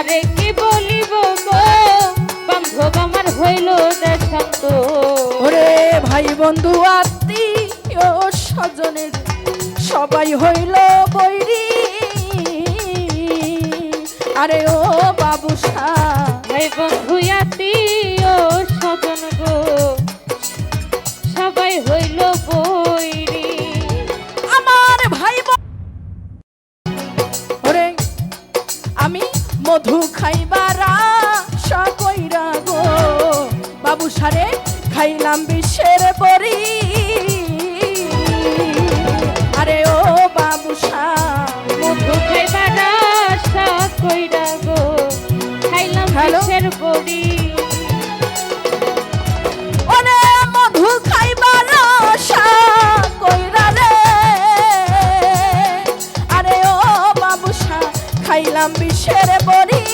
কারে কি বলিব গো? বান্ধব আমার হইল দেশান্ত। ওরে ভাই বন্ধু আত্মীয় স্বজনের সবাই হইল বৈরি। আরে ও বাবুসা। ভাই বন্ধু আত্মীয় খাইলাম বিশ্বের বরি আরে ও বাবুসা মধু খাইবার আশা কইরা গো। খাইলাম হ্যালো? বিষের বড়ি। ওরে মধু খাইবার আশা কইরা রে। আরে ও বাবুসা খাইলাম বিশ্বের বরি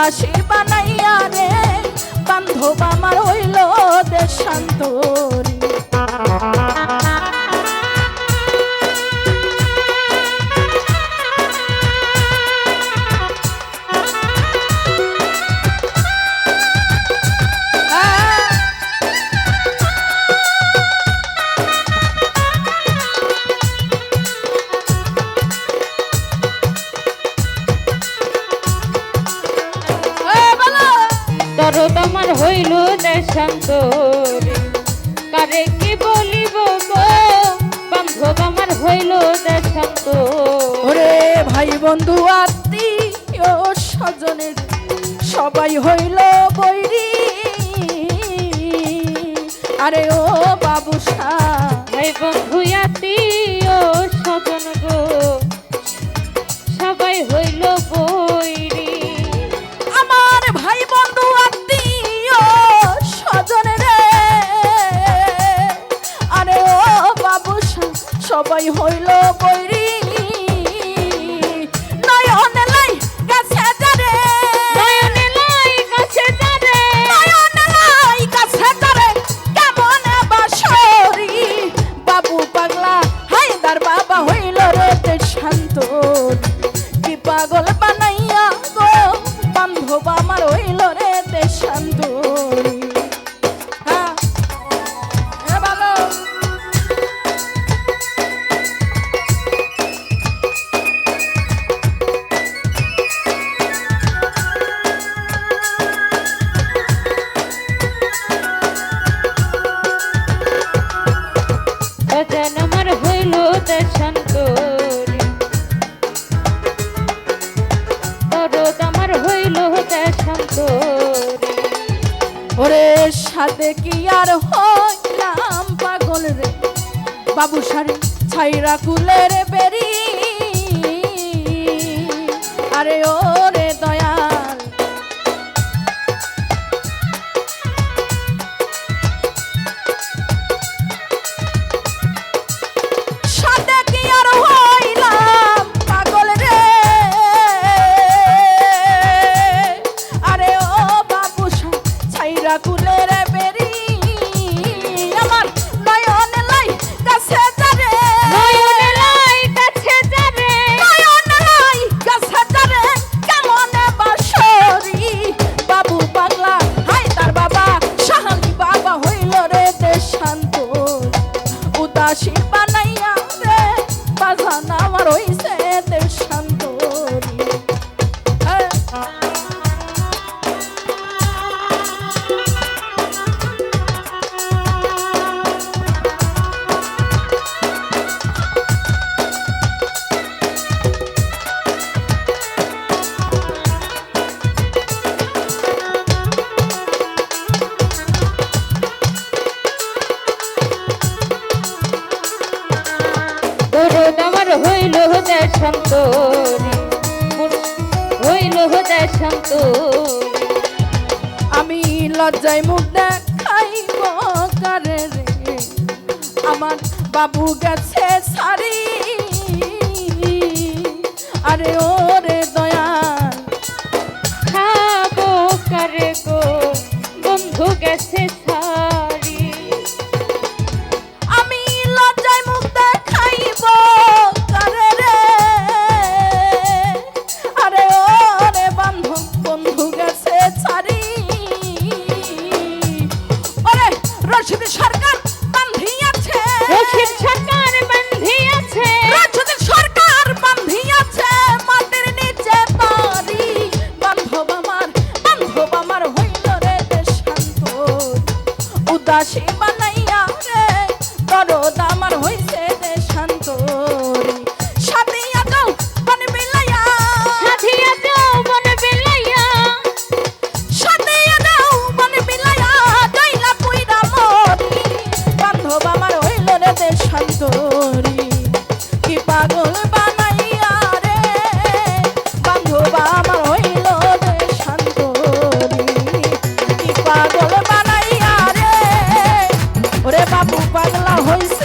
উদাসী বানাইয়া রে বান্ধব আমার হইল দেশান্তরী। হইল দেশান্তর। কারে কি বলিব বান্ধব আমার হইল দেশান্তর। ওরে ভাই বন্ধু, আত্মীয় স্বজনের সবাই হইল বৈরি। আরে ও বাবুসা কেমন বাসরি বাবু পাগলা অজান আমার হইল দেশান্তর সাথে কি আর হইলাম পাগল রে? বাবু সারি ছাইরা কুলের বেরি। আরে ওরে কুলের বেরি। আমার নয়ন লাই গাছে যারে নয়নে লাই কাছে যারে নয়ন লাই গাছে যারে কেমন বাসরি। বাবু পাগলা হাই তার বাবা। শাহানি বাবা হইল রে দেশান্ত উদাসী বানাইয়া রে বাজান আমার হইছে শান্তরি হইল হৃদয় শান্তরি আমি লজ্জায় মুখ দেখাইব কারে রে। আমার বাবু গেছে সারি। আরে ও রে দয়াল। খাব কারে গো বন্ধু গেছে রশিদ সরকার বান্ধিয়াছে সরকার বান্ধিয়াছে সরকার বান্ধিয়াছে মাটির নিচে পারি বান্ধব আমার বান্ধব আমার হইল রে উদাসীন whole